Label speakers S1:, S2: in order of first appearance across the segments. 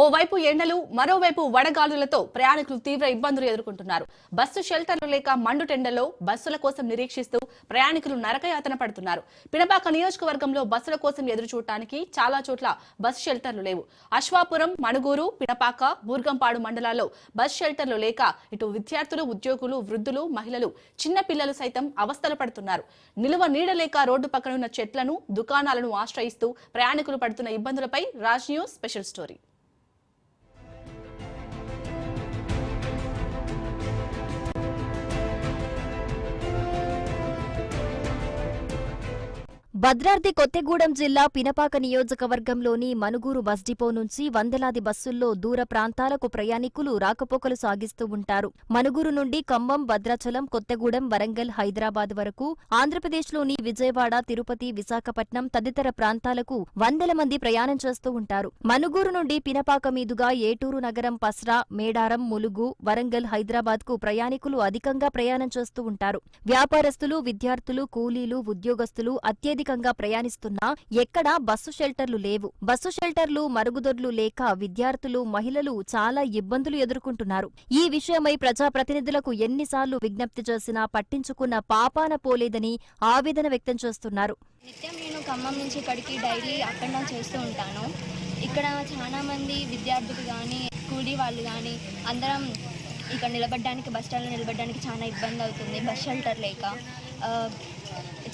S1: ఓవైపు ఎండలు మరోవైపు వడగాలులతో ప్రయాణికులు తీవ్ర ఇబ్బందులు ఎదుర్కొంటున్నారు. బస్సు షెల్టర్లు లేక మండు టెండల్లో బస్సుల కోసం నిరీక్షిస్తూ ప్రయాణికులు నరకయాతన పడుతున్నారు. పినపాక నియోజకవర్గంలో బస్సుల కోసం ఎదురు చూడటానికి చాలా చోట్ల బస్సు షెల్టర్లు లేవు. అశ్వాపురం మణుగూరు పినపాక బూర్గంపాడు మండలాల్లో బస్ షెల్టర్లు లేక ఇటు విద్యార్థులు ఉద్యోగులు వృద్ధులు మహిళలు చిన్న పిల్లలు సైతం అవస్థలు పడుతున్నారు. నిలువ నీడలేక రోడ్డు పక్కనున్న చెట్లను దుకాణాలను ఆశ్రయిస్తూ ప్రయాణికులు పడుతున్న ఇబ్బందులపై Raj news special story.
S2: Bhadradri Kothagudem జిల్లా పినపాక నియోజకవర్గంలోని మనుగూరు బస్ డిపో నుంచి వందలాది బస్సుల్లో దూర ప్రాంతాలకు ప్రయాణికులు రాకపోకలు సాగిస్తూ ఉంటారు. మనుగూరు నుండి ఖమ్మం భద్రాచలం కొత్తగూడెం వరంగల్ హైదరాబాద్ వరకు ఆంధ్రప్రదేశ్లోని విజయవాడ తిరుపతి విశాఖపట్నం తదితర ప్రాంతాలకు వందల మంది ప్రయాణం చేస్తూ ఉంటారు. మనుగూరు నుండి పినపాక మీదుగా ఏటూరు నగరం పస్రా మేడారం ములుగు వరంగల్ హైదరాబాద్కు ప్రయాణికులు అధికంగా ప్రయాణం చేస్తూ ఉంటారు. వ్యాపారస్తులు విద్యార్థులు కూలీలు ఉద్యోగస్తులు అత్యధిక అత్యధికంగా ప్రయాణిస్తున్నా ఎక్కడా బస్సు షెల్టర్లు లేవు. బస్సు షెల్టర్లు మరుగుదొడ్లు లేక విద్యార్థులు మహిళలు చాలా ఇబ్బందులు ఎదుర్కొంటున్నారు. ఈ విషయమై ప్రజాప్రతినిధులకు ఎన్నిసార్లు విజ్ఞప్తి చేసినా పట్టించుకున్న పాపాన పోలేదని ఆవేదన వ్యక్తం చేస్తున్నారు.
S3: నిత్యం నేను ఖమ్మం నుంచి ఇక్కడికి డైలీ అప్ అండ్ డౌన్ చేస్తూ ఉంటాను. ఇక్కడ చాలా మంది విద్యార్థులు కానీ కూలీ వాళ్ళు కానీ అందరం ఇక్కడ నిలబడడానికి బస్ స్టాండ్లో నిలబడడానికి చాలా ఇబ్బంది అవుతుంది. బస్ షెల్టర్ లేక.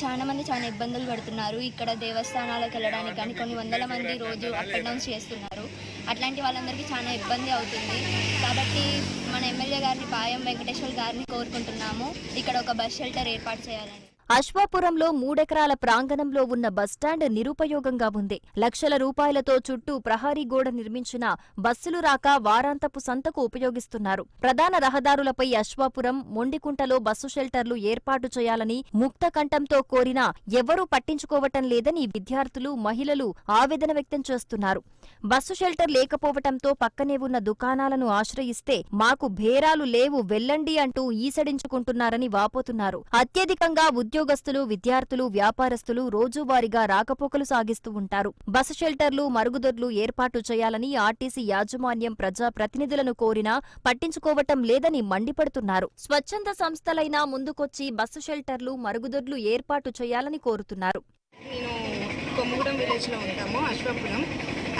S3: చాలా మంది చాలా ఇబ్బందులు పడుతున్నారు. ఇక్కడ దేవస్థానాలకు వెళ్ళడానికి కానీ కొన్ని వందల మంది రోజు అప్ అండ్ డౌన్స్ చేస్తున్నారు. అట్లాంటి వాళ్ళందరికీ చాలా ఇబ్బంది అవుతుంది. కాబట్టి మన ఎమ్మెల్యే గారిని పాయం వెంకటేశ్వర్ గారిని కోరుకుంటున్నాము. ఇక్కడ ఒక బస్ షెల్టర్ ఏర్పాటు చేయాలని.
S2: అశ్వాపురంలో మూడెకరాల ప్రాంగణంలో ఉన్న బస్టాండ్ నిరుపయోగంగా ఉంది. లక్షల రూపాయలతో చుట్టూ ప్రహరీ గోడ నిర్మించిన బస్సులు రాక వారాంతపు సంతకు ఉపయోగిస్తున్నారు. ప్రధాన రహదారులపై అశ్వాపురం మొండికుంటలో బస్సు షెల్టర్లు ఏర్పాటు చేయాలని ముక్త కంఠంతో కోరినా ఎవరూ పట్టించుకోవటం లేదని విద్యార్థులు మహిళలు ఆవేదన వ్యక్తం చేస్తున్నారు. బస్సు షెల్టర్ లేకపోవటంతో పక్కనే ఉన్న దుకాణాలను ఆశ్రయిస్తే మాకు భేరాలు లేవు వెళ్ళండి అంటూ ఈసడించుకుంటున్నారని వాపోతున్నారు. అత్యధికంగా ఉద్యోగస్తులు విద్యార్థులు వ్యాపారస్తులు రోజువారీగా రాకపోకలు సాగిస్తూ ఉంటారు. బస్సు షెల్టర్లు మరుగుదొడ్లు ఏర్పాటు చేయాలని ఆర్టీసీ యాజమాన్యం ప్రజా ప్రతినిధులను కోరినా పట్టించుకోవటం లేదని మండిపడుతున్నారు. స్వచ్ఛంద సంస్థలైనా ముందుకొచ్చి బస్సు షెల్టర్లు మరుగుదొడ్లు ఏర్పాటు చేయాలని కోరుతున్నారు.
S4: నేను విలేజ్లో ఉంటాము అశ్వాపురం.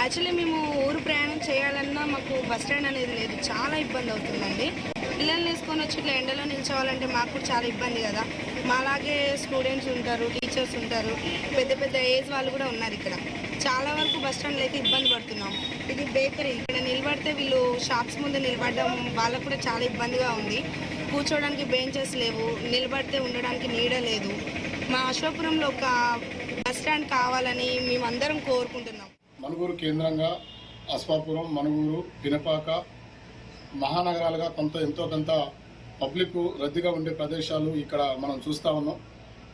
S4: యాక్చువల్లీ మేము ఊరు ప్రయాణం చేయాలన్నా మాకు బస్ స్టాండ్ అనేది లేదు. చాలా ఇబ్బంది అవుతుందండి. పిల్లల్ని వేసుకొని వచ్చి ఇట్లా ఎండలో నిల్చోవాలంటే మాకు చాలా ఇబ్బంది కదా. మాలాగే స్టూడెంట్స్ ఉంటారు టీచర్స్ ఉంటారు. పెద్ద పెద్ద ఏజ్ వాళ్ళు కూడా ఉన్నారు ఇక్కడ. చాలా వరకు బస్ స్టాండ్ అయితే ఇబ్బంది పడుతున్నాం. ఇది బేకరీ ఇక్కడ నిలబడితే వీళ్ళు షాప్స్ ముందు నిలబడడం వాళ్ళకు కూడా చాలా ఇబ్బందిగా ఉంది. కూర్చోవడానికి బెంచెస్ లేవు. నిలబడితే ఉండడానికి నీడ లేదు. మా అశోపురంలో ఒక బస్ స్టాండ్ కావాలని మేమందరం కోరుకుంటున్నాం.
S5: మనుగూరు కేంద్రంగా అశ్వాపురం మనుగూరు పినపాక మహానగరాలుగా కొంత ఎంతో కొంత పబ్లిక్ రద్దీగా ఉండే ప్రదేశాలు ఇక్కడ మనం చూస్తా ఉన్నాం.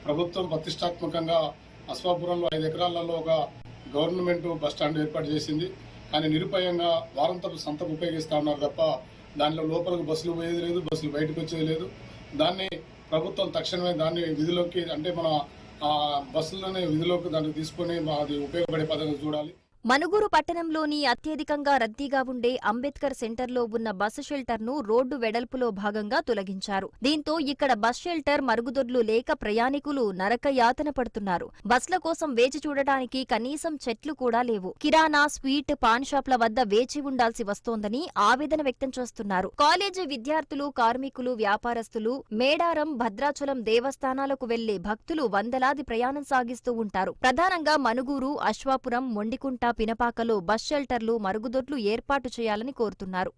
S5: ప్రభుత్వం ప్రతిష్టాత్మకంగా అశ్వాపురంలో ఐదు ఎకరాలలో ఒక గవర్నమెంట్ బస్ స్టాండ్ ఏర్పాటు చేసింది. కానీ నిరుపాయంగా వారంతపు సంతకు ఉపయోగిస్తా ఉన్నారు తప్ప దానిలో లోపలికి బస్సులు పోయేది లేదు బస్సులు బయటకు వచ్చేది లేదు. దాన్ని ప్రభుత్వం తక్షణమే దాన్ని విధిలోకి అంటే మన ఆ విధిలోకి దాన్ని తీసుకొని అది ఉపయోగపడే పద్ధతి చూడాలి.
S2: మనుగూరు పట్టణంలోని అత్యధికంగా రద్దీగా ఉండే అంబేద్కర్ సెంటర్లో ఉన్న బస్సు షెల్టర్ను రోడ్డు వెడల్పులో భాగంగా తొలగించారు. దీంతో ఇక్కడ బస్ షెల్టర్ మరుగుదొడ్లు లేక ప్రయాణికులు నరక యాతన పడుతున్నారు. బస్ల కోసం వేచి చూడటానికి కనీసం చెట్లు కూడా లేవు. కిరాణా స్వీట్ పాన్ షాప్ల వద్ద వేచి ఉండాల్సి వస్తోందని ఆవేదన వ్యక్తం చేస్తున్నారు. కాలేజీ విద్యార్థులు కార్మికులు వ్యాపారస్తులు మేడారం భద్రాచలం దేవస్థానాలకు వెళ్ళే భక్తులు వందలాది ప్రయాణం సాగిస్తూ ఉంటారు. ప్రధానంగా మనుగూరు అశ్వాపురం మొండికుంట పినపాకలో బస్ షెల్టర్లు మరుగుదొడ్లు ఏర్పాటు చేయాలని కోరుతున్నారు.